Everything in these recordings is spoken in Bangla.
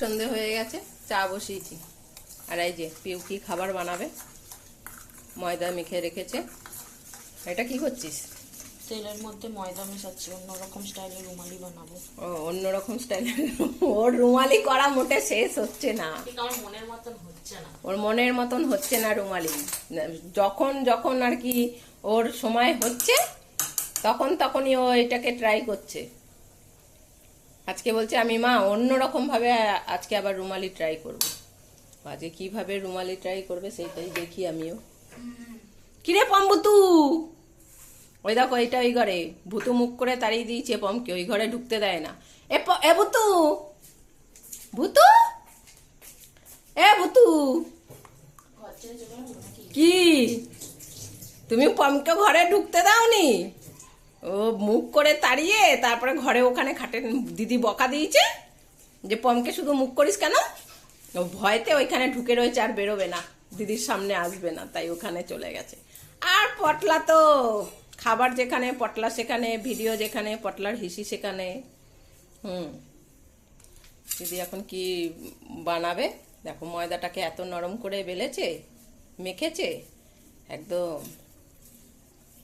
সন্ধে হয়ে গেছে চা বসিয়েছি। আর এই যে পিউ কি খাবার বানাবে? ময়দা মেখে রেখেছে। এটা কি করছিস? তেলের মধ্যে ময়দা মেশাচ্ছি অন্যরকম স্টাইলের রুমালি বানাবো। ও অন্যরকম স্টাইলের ওর রুমালি করা মোটে শেষ হচ্ছে না। আমার মনের মতন হচ্ছে না। ওর মনের মতন হচ্ছে না রুমালি। যখন যখন আর কি ওর সময় হচ্ছে তখন তখনই ও এটাকে ট্রাই করছে। আজকে বলছে আমি মা অন্যরকম ভাবে আজকে আবার রুমালি ট্রাই করব। আজকে কীভাবে রুমালি ট্রাই করবে সেইটাই দেখি আমিও। কিরে পম্বুতু? ওই দেখো, এইটা ওই ঘরে। ভুতু মুখ করে তাড়িয়ে দিয়েছে পমকে ওই ঘরে ঢুকতে দেয় না। এ এ ভুতু! ভুতু? এ ভুতু! কি? তুমি পমকে ঘরে ঢুকতে দাওনি? ও মুখ করে তাড়িয়ে তারপরে ঘরে ওখানে খাটে দিদি বকা দিয়েছে যে, পমকে শুধু মুখ করিস কেন? ও ভয়তে ওইখানে ঢুকে রয়েছে আর বেরোবে না। দিদির সামনে আসবে না, তাই ওখানে চলে গেছে। আর পটলা তো, খাবার যেখানে, পটলা সেখানে, ভিডিও যেখানে, পটলার হিসি সেখানে। হুম। দিদি এখন কি বানাবে? দেখো, ময়দাটাকে এত নরম করে বেলেছে, মেখেছে, একদম।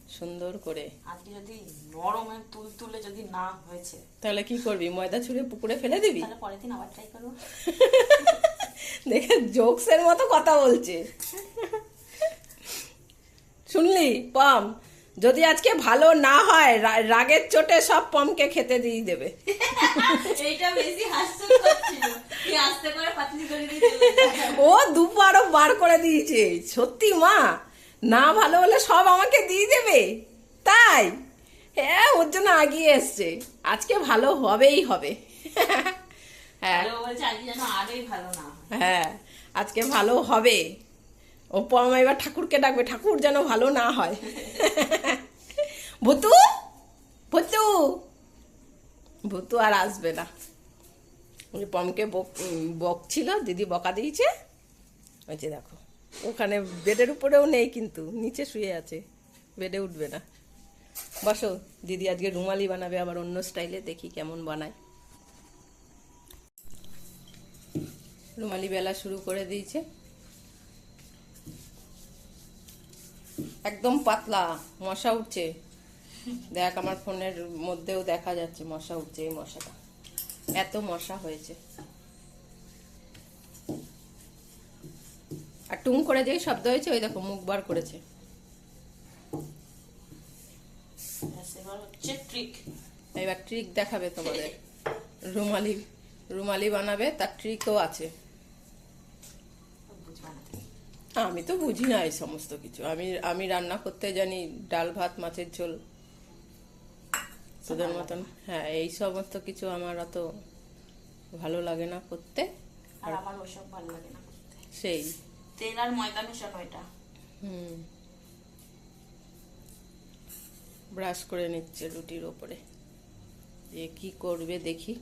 সুন্দর করে। আজকে যদি নরমের তুল তুলে যদি না হয়েছে। তাহলে কি করবি? ময়দা ছুঁড়ে পুকুরে ফেলে দিবি? তাহলে পরের দিন আবার ট্রাই করব। দেখে জোকসের মতো কথা বলছে। শুনলি? পম যদি আজকে ভালো না হয় রাগের চোটে সব পমকে খেতে দিয়ে দেবে। এইটা বেশি হাস্য করছিল কি আস্তে করে পাতলি করে ও দুবারও বার করে দিয়েছে। সত্যি মা না ভালো হলে সব আমাকে দিয়ে দেবে। তাই? হ্যাঁ ওর জন্য আগিয়ে এসছে। আজকে ভালো হবেই হবে। হ্যাঁ। বলছে আজকে ভালো হ্যাঁ। আজকে ভালো হবে। ও পরমা এবার ঠাকুরকে ডাকবে ঠাকুর যেন ভালো না হয়। ভুতু ভুতু ভুতু আর আসবে না। ওই পমকে বক- বকছিল দিদি বকা দিয়েছে। ওই যে দেখো। ওখানে বেডের উপরেও নেই কিন্তু, নিচে শুয়ে আছে, বেডে উঠবে না। বসো, দিদি আজকে রুমালি বানাবে, আবার অন্য স্টাইলে দেখি কেমন বানায়। রুমালি বেলা শুরু করে দিয়েছে। একদম পাতলা, মশা উঠছে। দেখ আমার ফোনের মধ্যেও দেখা যাচ্ছে মশা উঠছে এই মশাটা। এত মশা হয়েছে। টুম করে যেই শব্দ হয়েছে ওই দেখো মুখ বার করেছে। এবার ট্রিক দেখাবে তোমাদের। রুমালি রুমালি বানাবে তার ট্রিকও আছে। আমি তো বুঝি না এই সমস্ত কিছু। আমি আমি রান্না করতে জানি ডাল ভাত মাছের ঝোল। তোদের মতন। হ্যাঁ এই সমস্ত কিছু আমার অত ভালো লাগে না করতে। আর আমার ওসব ভালো লাগে না করতে। সেই। তেল আর ময়দা মেশানো এটা। হুম। ব্রাশ করে নিচ্ছে রুটির ওপরে। যে কি করবে দেখি।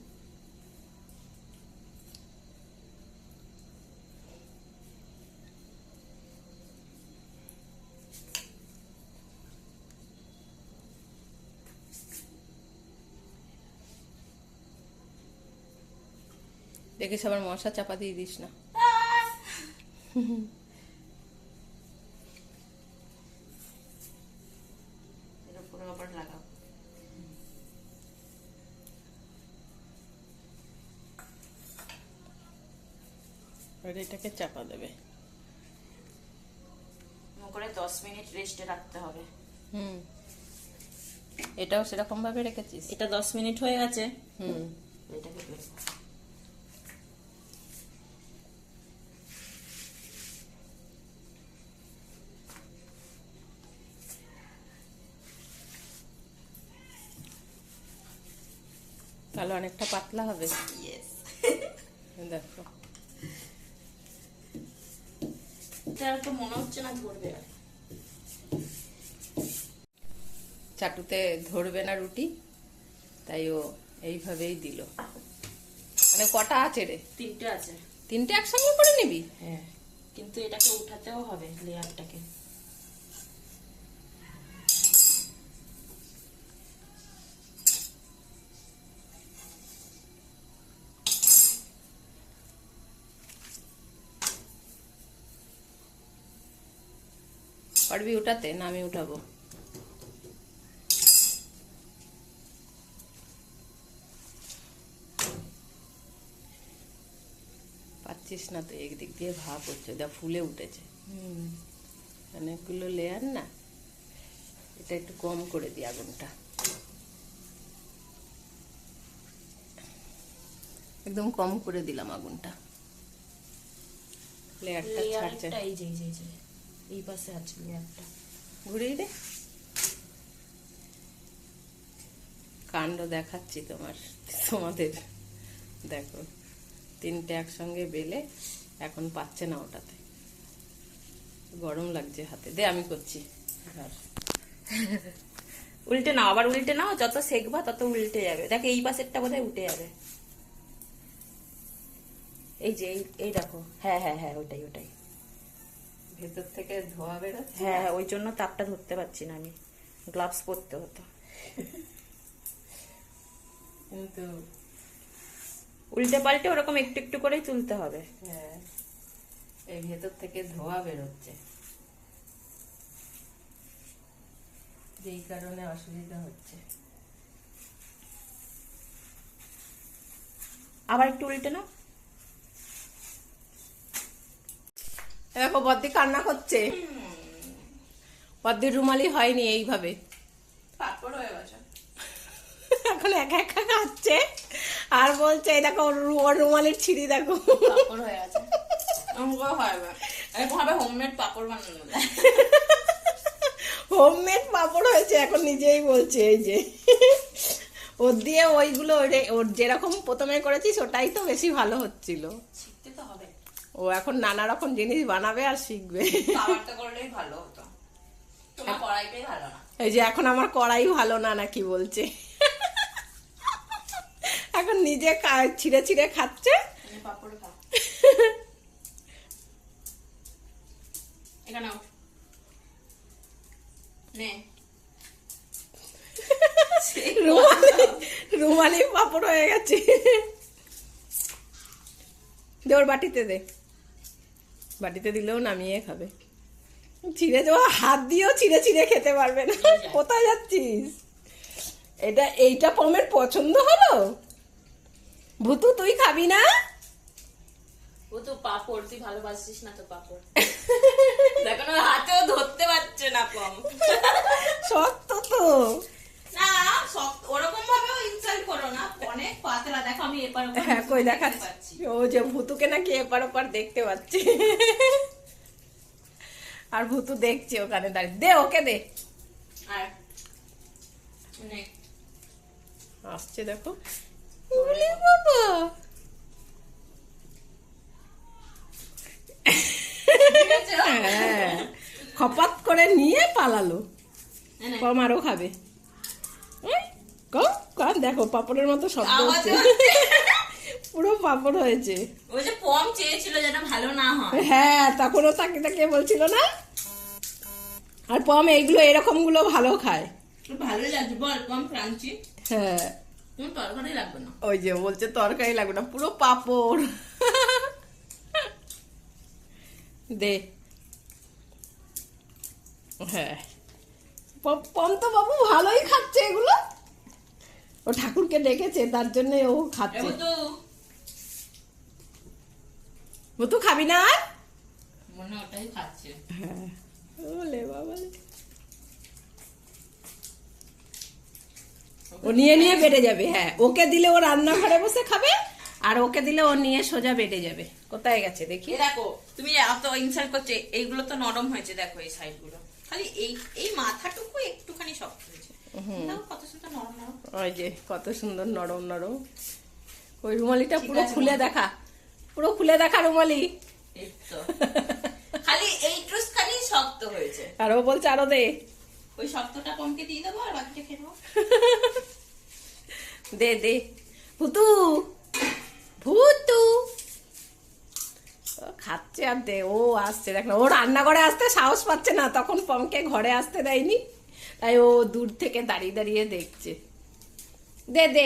দেখিস আবার মশা চাপা দিয়ে দিস না। এর উপরে আবার লাগাও আর এটাকে চাপা দেবে করে দশ মিনিট রেস্টে রাখতে হবে। হুম। এটাও সেরকম ভাবে রেখেছিস? এটা দশ মিনিট হয়ে গেছে। হুম। এটাকে তাহলে অনেকটা পাতলা হবে। দেখো। তো মনে হচ্ছে না ধরবে চাটুতে ধরবে না রুটি তাই ও এইভাবেই দিল। মানে কটা আছে রে? তিনটে আছে। তিনটে একসঙ্গে করে নিবি? হ্যাঁ কিন্তু এটাকে উঠাতেও হবে লেয়ারটাকে। পারবি উঠাতে না আমি উঠাবো। পাচ্ছিস না তো একদিক দিয়ে ভাব হচ্ছে। যা ফুলে উঠেছে। অনেকগুলো লেয়ার না? এটা একটু কম করে দিই আগুনটা। একদম কম করে দিলাম আগুনটা। লেয়ারটা ছাড়ছে। এই পাশে আছে লেয়ারটা ঘুরিয়ে দে। কাণ্ড দেখাচ্ছি তোমার তোমাদের। দেখো তিনটে একসঙ্গে বেলে এখন পাচ্ছে না ওটাতে। গরম লাগছে হাতে। দে আমি করছি। উল্টে নাও আবার উল্টে নাও যত সেকবা তত উল্টে যাবে। দেখো এই পাশেরটা বোধহয় উঠে যাবে। এই যে এই- এই দেখো। হ্যাঁ হ্যাঁ হ্যাঁ ওটাই ওটাই। ভেতর থেকে ধোয়া বেরোচ্ছে? হ্যাঁ হ্যাঁ ওই জন্য তাপটা ধরতে পারছি না আমি। গ্লাভস পরতে হতো। কিন্তু উল্টে পাল্টে ওরকম একটু একটু করেই তুলতে হবে। হ্যাঁ এই ভেতর থেকে ধোয়া বেরোচ্ছে। যেই কারণে অসুবিধা হচ্ছে। আবার একটু উল্টে নাও। দেখো বদ্দি কান্না করছে। বদ্দির রুমালি হয়নি এইভাবে। এখন একা একা খাচ্ছে। আর বলছে এই দেখো ওর রুমালির ছিঁড়ি দেখো। হয়ে গেছে। হোমমেড পাপড় বানানো হোমমেড পাপড় হয়েছে এখন নিজেই বলছে এই যে। ওর দিয়ে ওইগুলো ওরে- যেরকম প্রথমে করেছিস ওটাই তো বেশি ভালো হচ্ছিল। ও এখন নানা রকম জিনিস বানাবে আর শিখবে। করলেই ভালো হতো। ভালো না? এই যে এখন আমার কড়াই ভালো না নাকি বলছে। এখন নিজে ছিঁড়ে ছিঁড়ে খাচ্ছে। রুমালি রুমালি পাপড় হয়ে গেছে। দে ওর বাটিতে দে। বাটিতে দিলেও নামিয়ে খাবে। ছিঁড়ে যাওয়া হাত দিয়েও ছিঁড়ে ছিঁড়ে খেতে পারবে না। কোথায় যাচ্ছিস? এটা এইটা পমের পছন্দ হলো? ভুতু তুই খাবি না? ও তো পাপড় তুই ভালোবাসিস না তো পাপড়। দেখো না হাতেও ধরতে পারছে না কম সত্য তো। না শক্ত ওরকম ভাবেও ইনসাল্ট করো না। অনেক পাতলা দেখো আমি এপার ওপার হ্যাঁ কই দেখাচ্ছি। ও যে ভুতুকে নাকি এপার ওপার দেখতে পাচ্ছে। আর ভুতু দেখছে ওখানে দাঁড়িয়ে। দে ওকে দে। আর আসছে দেখো। বাবা? হ্যাঁ। খপাত করে নিয়ে পালালো। কম খাবে। কম দেখো পাপড়ের মতো শব্দ হচ্ছে। পুরো পাপড় হয়েছে। ওই যে পম চেয়েছিল যেন ভালো না হয়। হ্যাঁ তখনও তাকে তাকে বলছিল না। আর পম এইগুলো এরকমগুলো ভালো খায়। লাগছে বল পম ক্রাঞ্চি। হ্যাঁ। কোন তরকারি লাগবে না। ওই যে বলছে তরকারি লাগবে না পুরো পাপড়। দে। হ্যাঁ। পম তো বাবু ভালোই খাচ্ছে এগুলো। ও ঠাকুরকে ডেকেছে তার জন্য ও খাচ্ছে। এবার তো খাবি না আর? মনে ওটাই খাচ্ছে। হ্যাঁ। ওলে বাবা ও নিয়ে নিয়ে বেড়ে যাবে হ্যাঁ। ওকে দিলে ও রান্নাঘরে বসে খাবে আর ওকে দিলে ও নিয়ে সোজা বেড়ে যাবে। কোথায় গেছে দেখি? দেখো তুমি এত ইনসাল্ট করছে এইগুলো তো নরম হয়েছে দেখো এই সাইডগুলো। খালি এই এই মাথাটুকু একটুখানি শক্ত হয়েছে। দেখো কত সুন্দর নরম নরম। ওই যে কত সুন্দর নরম নরম। ওই রুমালিটা পুরো খুলে দেখা। পুরো খুলে দেখা রুমালি। খালি এই ট্রুস খালি শক্ত হয়েছে। আর ও বলছে আরও দে। ওই শক্তটা কমকে দিয়ে দেবো আর বাকিটা খেয়ে দে দে। ভুতু ভুতু। খাচ্ছে আর দে ও আসছে। দেখ না ও রান্নাঘরে আসতে সাহস পাচ্ছে না তখন পমকে ঘরে আসতে দেয়নি। তাই ও দূর থেকে দাঁড়িয়ে দাঁড়িয়ে দেখছে। দে দে।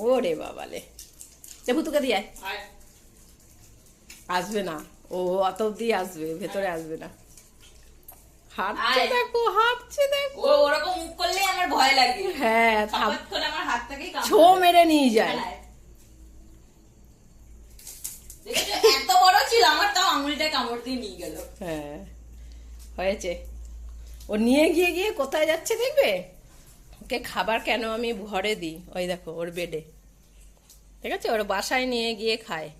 ও রে বাবালে। দে ভুতুকে দিয়ে আসবে না। ও অত অব্দি আসবে ভেতরে আসবে না। হাঁটছে দেখো হাঁটছে দেখো। ও ওরকম মুখ করলে আমার ভয় লাগে। হ্যাঁ আমার কামড়ে ছো মেরে নিয়ে যায়। এত বড় ছিল আমার তাও আঙুলটা কামড় দিয়ে নিয়ে গেল। হ্যাঁ হয়েছে। ও নিয়ে গিয়ে গিয়ে কোথায় যাচ্ছে দেখবে? ওকে খাবার কেন আমি ঘরে দিই? ওই দেখো ওর বেডে ঠিক আছে? ওর বাসায় নিয়ে গিয়ে খায়।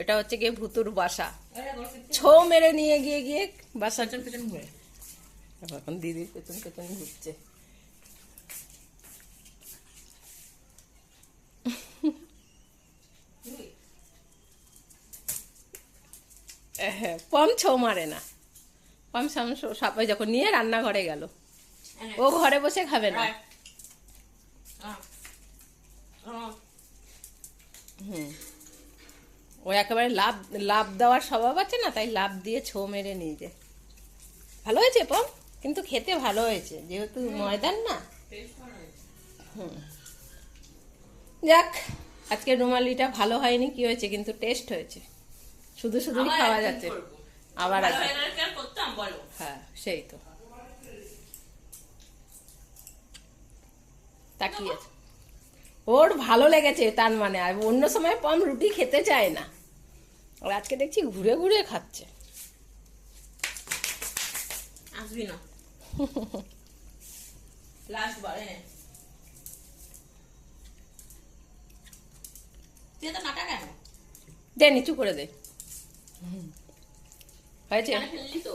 ওটা হচ্ছে গিয়ে ভুতুর বাসা। ছো মেরে নিয়ে গিয়ে গিয়ে বাসা এখন দিদির পেছন পেছন ঘুরছে। হ্যাঁ পম ছো মারে না। পম সাম সাপাই যখন নিয়ে রান্নাঘরে গেল। ও ঘরে বসে খাবে না। হুম। ও একেবারে লাভ লাভ দেওয়ার স্বভাব আছে না তাই লাভ দিয়ে ছো মেরে নিয়ে যায়। ভালো হয়েছে পম? কিন্তু খেতে ভালো হয়েছে যেহেতু ময়দান না। হুম। যাক আজকে রুমালিটা ভালো হয়নি কি হয়েছে কিন্তু টেস্ট হয়েছে। শুধু শুধুই খাওয়া যাচ্ছে। আবার ভালো বলো। হ্যাঁ সেই তো। তাকিয়ে আছে। ওর ভালো লেগেছে তার মানে আর অন্য সময় পম রুটি খেতে চায় না। আর আজকে দেখছি ঘুরে ঘুরে খাচ্ছে। আসবি না। লাস্ট বার এনে তুই তো নাটা কেন? দে নিচু করে দে। হয়েছে? তো।